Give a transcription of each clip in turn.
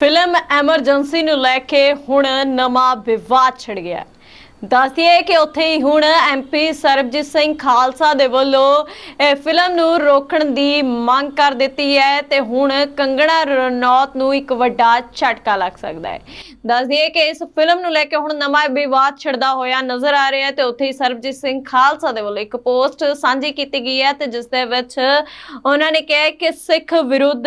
Film emergency ਨੂੰ ਲੈ ਕੇ ਹੁਣ ਨਵਾਂ ਵਿਵਾਦ ਛਿੜ ਗਿਆ ਦੱਸਦੀਏ ਕਿ ਉੱਥੇ ਹੀ ਹੁਣ ਐਮਪੀ ਸਰਬਜੀਤ ਸਿੰਘ ਖਾਲਸਾ ਦੇ ਵੱਲੋਂ, ਇਹ ਫਿਲਮ ਨੂੰ ਰੋਕਣ ਦੀ ਮੰਗ ਕਰ ਦਿੱਤੀ ਹੈ ਤੇ ਹੁਣ ਕੰਗਣਾ ਰਣੌਤ ਨੂੰ ਇੱਕ ਵੱਡਾ ਝਟਕਾ ਲੱਗ ਸਕਦਾ ਹੈ। ਦੱਸ ਕਿ ਇਸ ਫਿਲਮ ਨੂੰ ਲੈ ਕੇ ਹੁਣ ਨਵਾਂ ਵਿਵਾਦ ਛਿੜਦਾ ਹੋਇਆ ਨਜ਼ਰ ਆ ਰਿਹਾ ਹੈ ਤੇ ਉੱਥੇ ਹੀ ਸਰਬਜੀਤ ਸਿੰਘ ਖਾਲਸਾ ਦੇ ਵੱਲੋਂ ਇੱਕ ਪੋਸਟ ਸਾਂਝੀ ਕੀਤੀ ਗਈ ਹੈ ਤੇ ਜਿਸ ਦੇ ਵਿੱਚ ਉਹਨਾਂ ਨੇ ਕਿਹਾ ਕਿ ਸਿੱਖ ਵਿਰੁੱਧ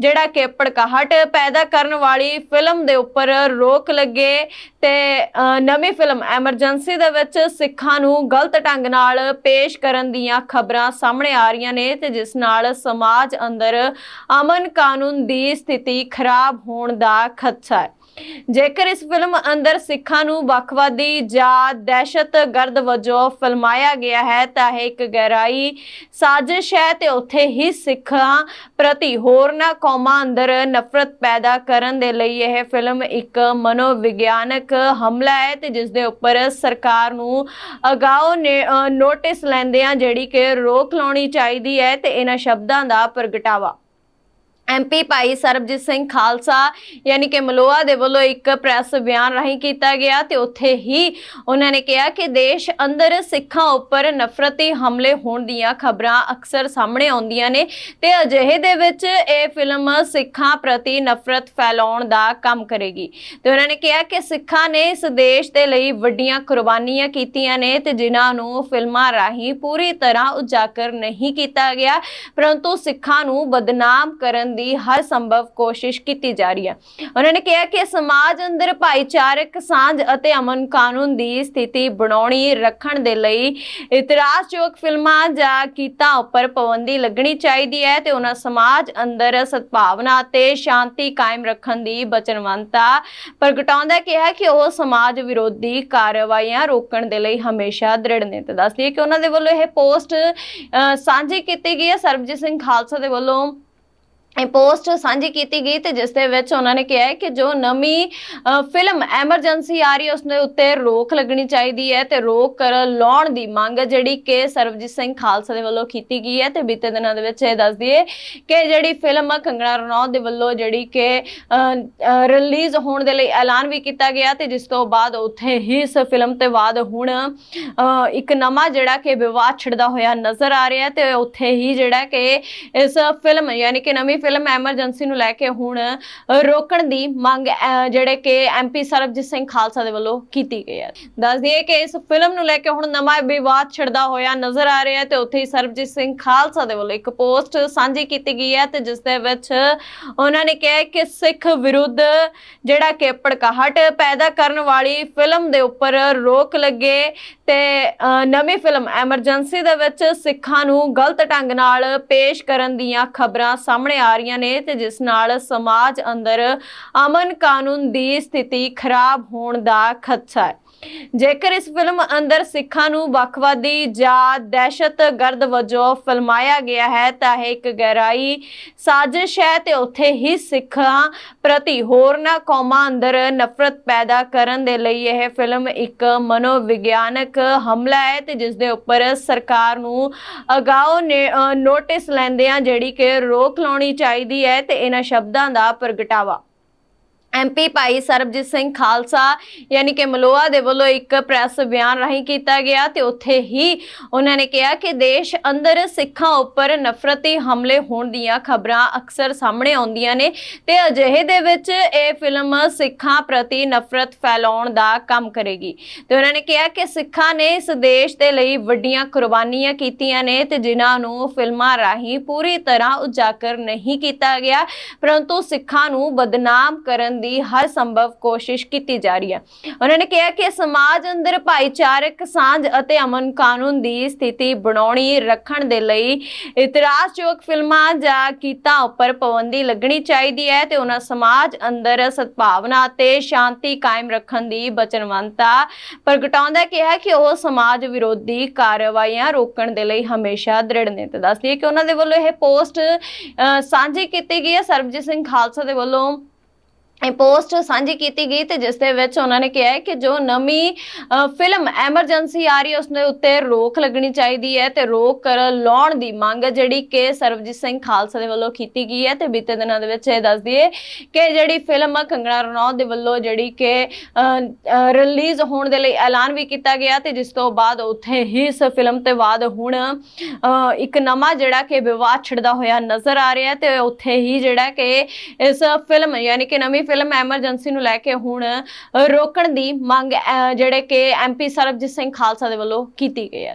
ਜਿਹੜਾ ਕਿ ਭੜਕਾਹਟ ਪੈਦਾ ਕਰਨ ਵਾਲੀ ਫਿਲਮ ਦੇ ਉੱਪਰ ਰੋਕ ਲੱਗੇ ਤੇ ਨਵੀਂ ਫਿਲਮ ਐਮਰਜੈਂਸੀ ਦੇ ਵਿੱਚ ਸਿੱਖਾਂ ਨੂੰ ਗਲਤ ਢੰਗ ਨਾਲ ਪੇਸ਼ ਕਰਨ ਦੀਆਂ ਖਬਰਾਂ ਸਾਹਮਣੇ ਆ ਰਹੀਆਂ ਨੇ ਤੇ ਜਿਸ ਨਾਲ ਸਮਾਜ ਅੰਦਰ ਅਮਨ ਕਾਨੂੰਨ ਦੀ ਸਥਿਤੀ ਖਰਾਬ ਹੋਣ ਦਾ ਖਦਸ਼ਾ ਹੈ। ਜੇਕਰ ਇਸ ਫਿਲਮ ਅੰਦਰ ਸਿੱਖਾਂ ਨੂੰ ਵੱਖਵਾਦੀ ਜਾਂ ਦਹਿਸ਼ਤਗਰਦ ਵਜੋਂ ਫਿਲਮਾਇਆ ਗਿਆ ਹੈ ਤਾਂ ਇਹ ਇੱਕ ਗਹਿਰਾਈ ਸਾਜ਼ਿਸ਼ ਹੈ ਤੇ ਉੱਥੇ ਹੀ ਸਿੱਖਾਂ ਪ੍ਰਤੀ ਹੋਰਨਾਂ ਕੌਮਾਂ ਅੰਦਰ ਨਫ਼ਰਤ ਪੈਦਾ ਕਰਨ ਦੇ ਲਈ ਇਹ ਫਿਲਮ ਇੱਕ ਮਨੋਵਿਗਿਆਨਕ ਹਮਲਾ ਹੈ ਤੇ ਜਿਸ ਦੇ ਉੱਪਰ ਸਰਕਾਰ ਨੂੰ ਅਗਾਓ ਨੇ- ਅ, ਨੋਟਿਸ ਲੈਂਦਿਆਂ ਜਿਹੜੀ ਕਿ ਰੋਕ ਲਾਉਣੀ ਚਾਹੀਦੀ ਹੈ ਤੇ ਇਹਨਾਂ ਸ਼ਬਦਾਂ ਦਾ ਪ੍ਰਗਟਾਵਾ। ਐਮਪੀ ਭਾਈ ਸਰਬਜੀਤ ਸਿੰਘ ਖਾਲਸਾ, ਯਾਨੀ ਕਿ ਮਲੋਆ ਦੇ ਵੱਲੋਂ ਇੱਕ ਪ੍ਰੈਸ ਬਿਆਨ ਰਾਹੀਂ ਕੀਤਾ ਗਿਆ ਤੇ ਉੱਥੇ ਹੀ ਉਹਨਾਂ ਨੇ ਕਿਹਾ ਕਿ ਦੇਸ਼ ਅੰਦਰ ਸਿੱਖਾਂ ਉੱਪਰ ਨਫ਼ਰਤੀ ਹਮਲੇ ਹੋਣ ਦੀਆਂ ਖਬਰਾਂ ਅਕਸਰ ਸਾਹਮਣੇ ਆਉਂਦੀਆਂ ਨੇ ਤੇ ਅਜਿਹੇ ਦੇ ਵਿੱਚ ਇਹ ਫਿਲਮ ਸਿੱਖਾਂ ਪ੍ਰਤੀ ਨਫ਼ਰਤ ਫੈਲਾਉਣ ਦਾ ਕੰਮ ਕਰੇਗੀ। ਤੇ ਉਹਨਾਂ ਨੇ ਕਿਹਾ ਕਿ ਸਿੱਖਾਂ ਨੇ ਇਸ ਦੇਸ਼ ਦੇ ਲਈ ਵੱਡੀਆਂ ਕੁਰਬਾਨੀਆਂ ਕੀਤੀਆਂ ਨੇ ਤੇ ਜਿਨ੍ਹਾਂ ਨੂੰ ਫਿਲਮਾਂ ਰਾਹੀਂ ਪੂਰੀ ਤਰ੍ਹਾਂ ਉਜਾਗਰ ਨਹੀਂ ਕੀਤਾ ਗਿਆ, ਪਰੰਤੂ ਸਿੱਖਾਂ ਨੂੰ ਬਦਨਾਮ ਕਰਨ ਦੀ ਹਰ ਸੰਭਵ ਕੋਸ਼ਿਸ਼ ਕੀਤੀ ਜਾ ਰਹੀ ਹੈ। ਉਹਨਾਂ ਨੇ ਕਿਹਾ ਕਿ ਸਮਾਜ ਅੰਦਰ ਭਾਈਚਾਰਕ ਸਾਂਝ ਅਤੇ ਅਮਨ ਕਾਨੂੰਨ ਦੀ ਸਥਿਤੀ ਬਣਾਉਣੀ ਰੱਖਣ ਦੇ ਲਈ ਇਤਰਾਜ਼ਯੋਗ ਫਿਲਮਾਂ ਜਾਂ ਗੀਤਾਂ ਉੱਪਰ ਪਾਬੰਦੀ ਲੱਗਣੀ ਚਾਹੀਦੀ ਹੈ ਤੇ ਉਹਨਾਂ ਸਮਾਜ ਅੰਦਰ ਸਦਭਾਵਨਾ ਅਤੇ ਸ਼ਾਂਤੀ ਕਾਇਮ ਰੱਖਣ ਦੀ ਬਚਨਵੰਤਾ ਪ੍ਰਗਟਾਉਂਦਾ ਕਿਹਾ ਕਿ ਉਹ ਸਮਾਜ ਵਿਰੋਧੀ ਕਾਰਵਾਈਆਂ ਰੋਕਣ ਦੇ ਲਈ ਹਮੇਸ਼ਾ ਦ੍ਰਿੜ ਨੇ। ਤੇ ਦੱਸਦੀ ਹੈ ਕਿ ਉਹਨਾਂ ਦੇ ਵੱਲੋਂ ਇਹ ਪੋਸਟ ਅ, ਸਾਂਝੀ ਕੀਤੀ ਗਈ ਹੈ। ਸਰਬਜੀਤ ਸਿੰਘ ਖਾਲਸਾ ਦੇ ਵੱਲੋਂ ਇਹ ਪੋਸਟ ਸਾਂਝੀ ਕੀਤੀ ਗਈ ਤੇ ਜਿਸ ਦੇ ਵਿੱਚ ਉਹਨਾਂ ਨੇ ਕਿਹਾ ਹੈ ਕਿ ਜੋ ਨਵੀਂ ਫਿਲਮ ਐਮਰਜੈਂਸੀ ਆ ਰਹੀ ਹੈ ਉਸ ਦੇ ਉੱਤੇ ਰੋਕ ਲੱਗਣੀ ਚਾਹੀਦੀ ਹੈ ਤੇ ਰੋਕ ਕਰ ਲਾਉਣ ਦੀ ਮੰਗ ਜਿਹੜੀ ਕਿ ਸਰਬਜੀਤ ਸਿੰਘ ਖਾਲਸਾ ਦੇ ਵੱਲੋਂ ਕੀਤੀ ਗਈ ਹੈ ਤੇ ਬੀਤੇ ਦਿਨਾਂ ਦੇ ਵਿੱਚ ਇਹ ਦੱਸ ਦਈਏ ਕਿ ਜਿਹੜੀ ਫਿਲਮ ਕੰਗਣਾ ਰਣੌਤ ਦੇ ਵੱਲੋਂ ਜਿਹੜੀ ਕਿ ਰਿਲੀਜ਼ ਹੋਣ ਦੇ ਲਈ ਐਲਾਨ ਵੀ ਕੀਤਾ ਗਿਆ ਤੇ ਜਿਸ ਤੋਂ ਬਾਅਦ ਉੱਥੇ ਹੀ ਇਸ ਫਿਲਮ ਤੇ ਬਾਅਦ ਹੁਣ ਇੱਕ ਨਵਾਂ ਜਿਹੜਾ ਕਿ ਵਿਵਾਦ ਛਿੜਦਾ ਹੋਇਆ ਨਜ਼ਰ ਆ ਰਿਹਾ ਤੇ ਉੱਥੇ ਹੀ ਜਿਹੜਾ ਕਿ ਇਸ ਫਿਲਮ ਯਾਨੀ ਕਿ ਨਵੀਂ ਫਿਲਮ ਐਮਰਜੈਂਸੀ ਨੂੰ ਲੈ ਕੇ ਹੁਣ ਰੋਕਣ ਦੀ ਮੰਗ ਜਿਹੜੇ ਕਿ ਐਮਪੀ ਸਰਬਜੀਤ ਸਿੰਘ ਖਾਲਸਾ ਦੇ ਵੱਲੋਂ ਕੀਤੀ ਗਈ ਹੈ। ਦੱਸ ਦਈਏ ਕਿ ਇਸ ਫਿਲਮ ਨੂੰ ਲੈ ਕੇ ਹੁਣ ਨਵਾਂ ਵਿਵਾਦ ਛਿੜਦਾ ਹੋਇਆ ਨਜ਼ਰ ਆ ਰਿਹਾ ਹੈ ਤੇ ਉੱਥੇ ਹੀ ਸਰਬਜੀਤ ਸਿੰਘ ਖਾਲਸਾ ਦੇ ਵੱਲੋਂ ਇੱਕ ਪੋਸਟ ਸਾਂਝੀ ਕੀਤੀ ਗਈ ਹੈ ਤੇ ਜਿਸ ਦੇ ਵਿੱਚ ਉਹਨਾਂ ਨੇ ਕਿਹਾ ਕਿ ਸਿੱਖ ਵਿਰੁੱਧ ਜਿਹੜਾ ਕਿ ਭੜਕਾਹਟ ਪੈਦਾ ਕਰਨ ਵਾਲੀ ਫਿਲਮ ਦੇ ਉੱਪਰ ਰੋਕ ਲੱਗੇ ਤੇ ਅ, ਨਵੀਂ ਫਿਲਮ ਐਮਰਜੈਂਸੀ ਦੇ ਵਿੱਚ ਸਿੱਖਾਂ ਨੂੰ ਗਲਤ ਢੰਗ ਨਾਲ ਪੇਸ਼ ਕਰਨ ਦੀਆਂ ਖਬਰਾਂ ਸਾਹਮਣੇ ਆ ਰਹੀਆਂ ਨੇ ਤੇ ਜਿਸ ਨਾਲ ਸਮਾਜ ਅੰਦਰ ਅਮਨ ਕਾਨੂੰਨ ਦੀ ਸਥਿਤੀ ਖਰਾਬ ਹੋਣ ਦਾ ਖਦਸ਼ਾ ਹੈ। ਜੇਕਰ ਇਸ ਫਿਲਮ ਅੰਦਰ ਸਿੱਖਾਂ ਨੂੰ ਵੱਖਵਾਦੀ ਜਾਂ ਦਹਿਸ਼ਤਗਰਦ ਵਜੋਂ ਫਿਲਮਾਇਆ ਗਿਆ ਹੈ ਤਾਂ ਇਹ ਇੱਕ ਗਹਿਰਾਈ ਸਾਜ਼ਿਸ਼ ਹੈ ਤੇ ਉੱਥੇ ਹੀ ਸਿੱਖਾਂ ਪ੍ਰਤੀ ਹੋਰਨਾਂ ਕੌਮਾਂ ਅੰਦਰ ਨਫ਼ਰਤ ਪੈਦਾ ਕਰਨ ਦੇ ਲਈ ਇਹ ਫਿਲਮ ਇੱਕ ਮਨੋਵਿਗਿਆਨਕ ਹਮਲਾ ਹੈ ਤੇ ਜਿਸ ਦੇ ਉੱਪਰ ਸਰਕਾਰ ਨੂੰ ਅਗਾਓ ਨੇ- ਅ, ਨੋਟਿਸ ਲੈਂਦਿਆਂ ਜਿਹੜੀ ਕਿ ਰੋਕ ਲਾਉਣੀ ਚਾਹੀਦੀ ਹੈ ਤੇ ਇਹਨਾਂ ਸ਼ਬਦਾਂ ਦਾ ਪ੍ਰਗਟਾਵਾ। ਐਮਪੀ ਭਾਈ ਸਰਬਜੀਤ ਸਿੰਘ ਖਾਲਸਾ ਯਾਨੀ ਕਿ ਮਲੋਆ ਦੇ ਵੱਲੋਂ ਇੱਕ ਪ੍ਰੈਸ ਬਿਆਨ ਰਾਹੀਂ ਕੀਤਾ ਗਿਆ ਤੇ ਉੱਥੇ ਹੀ ਉਹਨਾਂ ਨੇ ਕਿਹਾ ਕਿ ਦੇਸ਼ ਅੰਦਰ ਸਿੱਖਾਂ ਉੱਪਰ ਨਫ਼ਰਤੀ ਹਮਲੇ ਹੋਣ ਦੀਆਂ ਖਬਰਾਂ ਅਕਸਰ ਸਾਹਮਣੇ ਆਉਂਦੀਆਂ ਨੇ ਤੇ ਅਜਿਹੇ ਦੇ ਵਿੱਚ ਇਹ ਫਿਲਮ ਸਿੱਖਾਂ ਪ੍ਰਤੀ ਨਫ਼ਰਤ ਫੈਲਾਉਣ ਦਾ ਕੰਮ ਕਰੇਗੀ। ਤੇ ਉਹਨਾਂ ਨੇ ਕਿਹਾ ਕਿ ਸਿੱਖਾਂ ਨੇ ਇਸ ਦੇਸ਼ ਦੇ ਲਈ ਵੱਡੀਆਂ ਕੁਰਬਾਨੀਆਂ ਕੀਤੀਆਂ ਨੇ ਤੇ ਜਿਨ੍ਹਾਂ ਨੂੰ ਫਿਲਮਾਂ ਰਾਹੀਂ ਪੂਰੀ ਤਰ੍ਹਾਂ ਉਜਾਗਰ ਨਹੀਂ ਕੀਤਾ ਗਿਆ, ਪਰੰਤੂ ਸਿੱਖਾਂ ਨੂੰ ਬਦਨਾਮ ਕਰਨ ਦੀ ਹਰ ਸੰਭਵ ਕੋਸ਼ਿਸ਼ ਕੀਤੀ ਜਾ ਰਹੀ ਹੈ। ਉਹਨਾਂ ਨੇ ਕਿਹਾ ਕਿ ਸਮਾਜ ਅੰਦਰ ਭਾਈਚਾਰਕ ਸਾਂਝ ਅਤੇ ਅਮਨ ਕਾਨੂੰਨ ਦੀ ਸਥਿਤੀ ਬਣਾਉਣੀ ਰੱਖਣ ਦੇ ਲਈ ਇਤਰਾਜ਼ਯੋਗ ਫਿਲਮਾਂ ਜਾਂ ਗੀਤਾਂ ਉੱਪਰ ਪਾਬੰਦੀ ਲੱਗਣੀ ਚਾਹੀਦੀ ਹੈ ਤੇ ਉਹਨਾਂ ਸਮਾਜ ਅੰਦਰ ਸਦਭਾਵਨਾ ਅਤੇ ਸ਼ਾਂਤੀ ਕਾਇਮ ਰੱਖਣ ਦੀ ਬਚਨਵੰਤਾ ਪ੍ਰਗਟਾਉਂਦਾ ਕਿਹਾ ਕਿ ਉਹ ਸਮਾਜ ਵਿਰੋਧੀ ਕਾਰਵਾਈਆਂ ਰੋਕਣ ਦੇ ਲਈ ਹਮੇਸ਼ਾ ਦ੍ਰਿੜ ਨੇ ਤੇ ਦੱਸਦੀ ਹੈ ਕਿ ਉਹਨਾਂ ਦੇ ਵੱਲੋਂ ਇਹ ਪੋਸਟ ਅ, ਸਾਂਝੀ ਕੀਤੀ ਗਈ ਹੈ। ਸਰਬਜੀਤ ਸਿੰਘ ਖਾਲਸਾ ਦੇ ਵੱਲੋਂ ਇਹ ਪੋਸਟ ਸਾਂਝੀ ਕੀਤੀ ਗਈ ਤੇ ਜਿਸ ਦੇ ਵਿੱਚ ਉਹਨਾਂ ਨੇ ਕਿਹਾ ਕਿ ਜੋ ਨਵੀਂ ਫਿਲਮ ਐਮਰਜੈਂਸੀ ਆ ਰਹੀ ਹੈ ਉਸ ਦੇ ਉੱਤੇ ਰੋਕ ਲੱਗਣੀ ਚਾਹੀਦੀ ਹੈ ਤੇ ਰੋਕ ਕਰ ਲਾਉਣ ਦੀ ਮੰਗ ਜਿਹੜੀ ਕਿ ਸਰਬਜੀਤ ਸਿੰਘ ਖਾਲਸਾ ਦੇ ਵੱਲੋਂ ਕੀਤੀ ਗਈ ਹੈ ਤੇ ਬੀਤੇ ਦਿਨਾਂ ਦੇ ਵਿੱਚ ਇਹ ਦੱਸ ਦਈਏ ਕਿ ਜਿਹੜੀ ਫਿਲਮ ਕੰਗਣਾ ਰਣੌਤ ਦੇ ਵੱਲੋਂ ਜਿਹੜੀ ਕਿ ਰਿਲੀਜ਼ ਹੋਣ ਦੇ ਲਈ ਐਲਾਨ ਵੀ ਕੀਤਾ ਗਿਆ ਤੇ ਜਿਸ ਤੋਂ ਬਾਅਦ ਉੱਥੇ ਹੀ ਇਸ ਫਿਲਮ ਤੇ ਬਾਅਦ ਹੁਣ ਇੱਕ ਨਵਾਂ ਜਿਹੜਾ ਕਿ ਵਿਵਾਦ ਛਿੜਦਾ ਹੋਇਆ ਨਜ਼ਰ ਆ ਰਿਹਾ ਹੈ ਤੇ ਉੱਥੇ ਹੀ ਜਿਹੜਾ ਕਿ ਇਸ ਫਿਲਮ ਯਾਨੀ ਕਿ ਨਵੀਂ ਫਿਲਮ ਐਮਰਜੈਂਸੀ ਨੂੰ ਲੈ ਕੇ ਹੁਣ ਰੋਕਣ ਦੀ ਮੰਗ ਅ, ਜਿਹੜੇ ਕਿ ਐਮਪੀ ਸਰਬਜੀਤ ਸਿੰਘ ਖਾਲਸਾ ਦੇ ਵੱਲੋਂ ਕੀਤੀ ਗਈ ਹੈ।